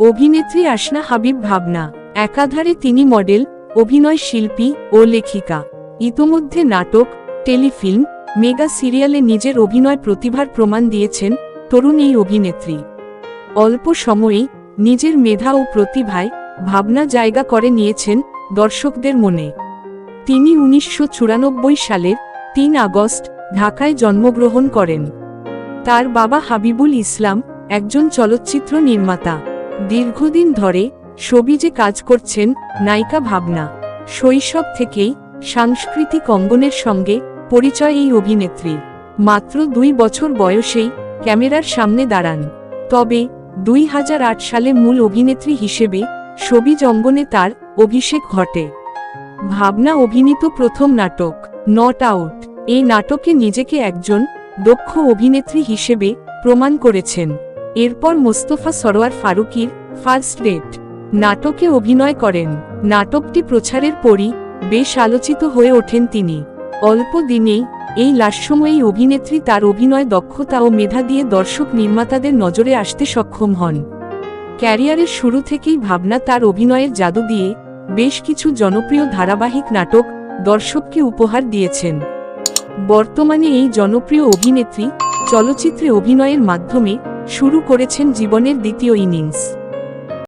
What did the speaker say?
অভিনেত্রী আসনা হাবিব ভাবনা। একাধারে তিনি মডেল, অভিনয় শিল্পী ও লেখিকা। ইতোমধ্যে নাটক, টেলিফিল্ম, মেগা সিরিয়ালে নিজের অভিনয় প্রতিভার প্রমাণ দিয়েছেন তরুণ এই অভিনেত্রী। অল্প সময়েই নিজের মেধা ও প্রতিভায় ভাবনা জায়গা করে নিয়েছেন দর্শকদের মনে। তিনি উনিশশো চুরানব্বই সালের তিন আগস্ট ঢাকায় জন্মগ্রহণ করেন। তার বাবা হাবিবুল ইসলাম একজন চলচ্চিত্র নির্মাতা। দীর্ঘদিন ধরে সবিজে কাজ করছেন নায়িকা ভাবনা। শৈশব থেকেই সাংস্কৃতিক অঙ্গনের সঙ্গে পরিচয় এই অভিনেত্রীর মাত্র দুই বছর বয়সেই ক্যামেরার সামনে দাঁড়ান। তবে দুই হাজার আট সালে মূল অভিনেত্রী হিসেবে সবিজ অঙ্গনে তার অভিষেক ঘটে। ভাবনা অভিনীত প্রথম নাটক, নট আউট, এই নাটকে নিজেকে একজন দক্ষ অভিনেত্রী হিসেবে প্রমাণ করেছেন। এরপর মোস্তফা সরোয়ার ফারুকির ফার্স্ট ডেট। নাটকে অভিনয় করেন। নাটকটি প্রচারের পরই বেশ আলোচিত হয়ে ওঠেন তিনি। অল্প দিনেই এই লাস্যময়ী অভিনেত্রী তার অভিনয় দক্ষতা ও মেধা দিয়ে দর্শক নির্মাতাদের নজরে আসতে সক্ষম হন। ক্যারিয়ারের শুরু থেকেই ভাবনা তার অভিনয়ের জাদু দিয়ে বেশ কিছু জনপ্রিয় ধারাবাহিক নাটক দর্শককে উপহার দিয়েছেন। বর্তমানে এই জনপ্রিয় অভিনেত্রী চলচ্চিত্রে অভিনয়ের মাধ্যমে শুরু করেছেন জীবনের দ্বিতীয় ইনিংস।